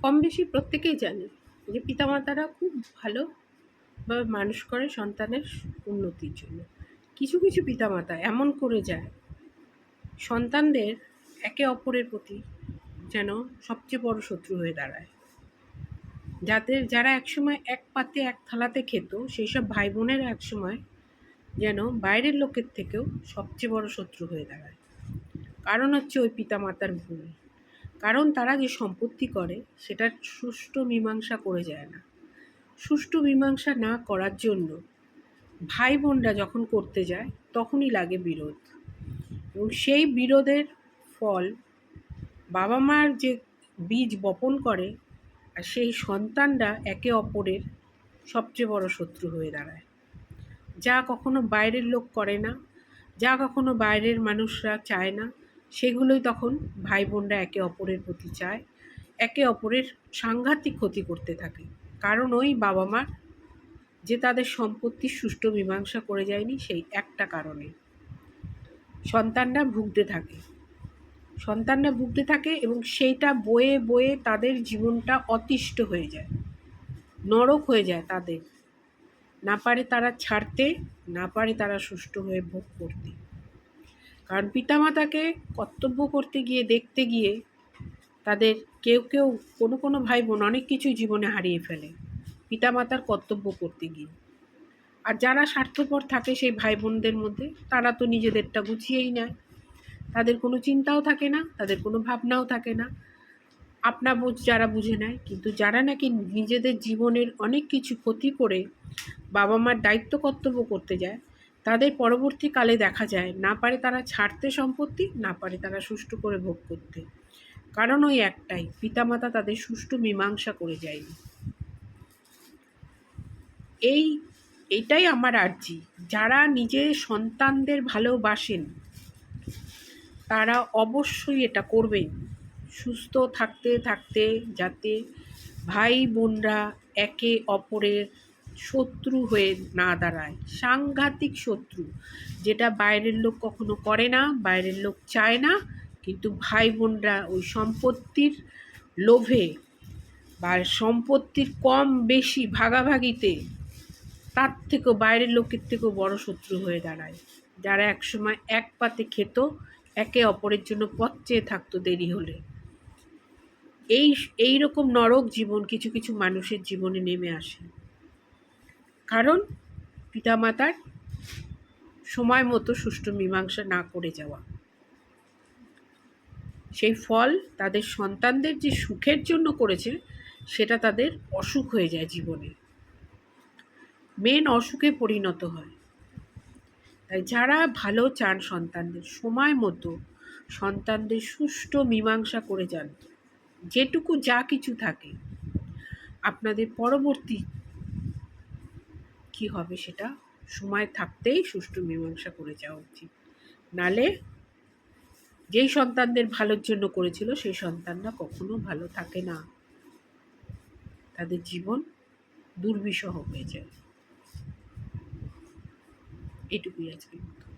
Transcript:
কম বেশি প্রত্যেকেই জানে যে পিতামাতারা খুব ভালো বা মানুষ করে সন্তানের উন্নতির জন্য। কিছু কিছু পিতামাতা এমন করে যায়, সন্তানদের একে অপরের প্রতি যেন সবচেয়ে বড় শত্রু হয়ে দাঁড়ায়। যাদের যারা একসময় এক পাতে এক থালাতে খেত সেই সব ভাই বোনের একসময় যেন বাইরের লোকের থেকেও সবচেয়ে বড় শত্রু হয়ে দাঁড়ায়। কারণ হচ্ছে ওই পিতামাতার ভুল। কারণ তারা যে সম্পত্তি করে, সেটার সুষ্ঠু মীমাংসা করে যায় না। সুষ্ঠু মীমাংসা না করার জন্য ভাই বোনরা যখন করতে যায়, তখনই লাগে বিরোধ। এবং সেই বিরোধের ফল বাবা মার যে বীজ বপন করে, আর সেই সন্তানরা একে অপরের সবচেয়ে বড় শত্রু হয়ে দাঁড়ায়। যা কখনো বাইরের লোক করে না, যা কখনো বাইরের মানুষরা চায় না সেগুলোই তখন ভাই বোনরা একে অপরের প্রতি চায়, একে অপরের সাংঘাতিক ক্ষতি করতে থাকে। কারণ ওই বাবা মার যে তাদের সম্পত্তির সুষ্ঠু মীমাংসা করে যায়নি সেই একটা কারণে। সন্তানরা ভুগতে থাকে। সন্তানরা ভুগতে থাকে এবং সেইটা বয়ে বয়ে তাদের জীবনটা অতিষ্ঠ হয়ে যায়। নরক হয়ে যায় তাদের। না পারে তারা ছাড়তে, না পারে তারা সুষ্ঠু হয়ে ভোগ করতে। কারণ পিতামাতাকে কর্তব্য করতে গিয়ে, দেখতে গিয়ে তাদের কেউ কেউ কোনো কোনো ভাই বোন অনেক কিছুই জীবনে হারিয়ে ফেলে পিতামাতার কর্তব্য করতে গিয়ে। আর যারা স্বার্থপর থাকে সেই ভাই বোনদের মধ্যে, তারা তো নিজেদেরটা গুছিয়েই নেয়। তাদের কোনো চিন্তাও থাকে না, তাদের কোনো ভাবনাও থাকে না। আপনা বোঝ যারা বুঝে নেয়, কিন্তু যারা নাকি নিজেদের জীবনের অনেক কিছু ক্ষতি করে বাবা মার দায়িত্ব কর্তব্য করতে যায় তাদের পরবর্তীকালে দেখা যায়, না পারে তারা ছাড়তে সম্পত্তি, না পারে তারা সুষ্ঠু করে ভোগ করতে। কারণ ওই একটাই, পিতামাতা তাদের সুষ্ঠু মীমাংসা করে যায়নি। এই, এটাই আমার আর্জি। যারা নিজের সন্তানদের ভালোবাসেন, তারা অবশ্যই এটা করবেন। সুস্থ থাকতে থাকতে যাতে ভাই বোনরা একে অপরের শত্রু হয়ে না দাঁড়ায়, সাংঘাতিক শত্রু। যেটা বাইরের লোক কখনো করে না, বাইরের লোক চায় না, কিন্তু ভাই বোনরা ওই সম্পত্তির লোভে বা সম্পত্তির কম বেশি ভাগাভাগিতে তার থেকেও বাইরের লোকের থেকেও বড় শত্রু হয়ে দাঁড়ায়। যারা একসময় এক পাতে খেত, একে অপরের জন্য পথ চেয়ে থাকতো দেরি হলে। এই এই রকম নরক জীবন কিছু কিছু মানুষের জীবনে নেমে আসে। কারণ পিতামাতার সময় মতো সুষ্ঠু মীমাংসা না করে যাওয়া। সেই ফল তাদের সন্তানদের যে সুখের জন্য করেছে, সেটা তাদের অসুখ হয়ে যায় জীবনে। মেন অসুখে পরিণত হয়। তাই যারা ভালো চান সন্তানদের, সময় মতো সন্তানদের সুষ্ঠু মীমাংসা করে যান। যেটুকু যা কিছু থাকে। আপনাদের পরবর্তী কি হবে সেটা? সময় থাকতেই সুষ্ঠু মীমাংসা করে যাওয়া উচিত। নালে যেই সন্তানদের ভালোর জন্য করেছিল, সেই সন্তানরা কখনো ভালো থাকে না। তাদের জীবন দুর্বিষহ হয়ে যায়। এটুকুই আজকের মতো।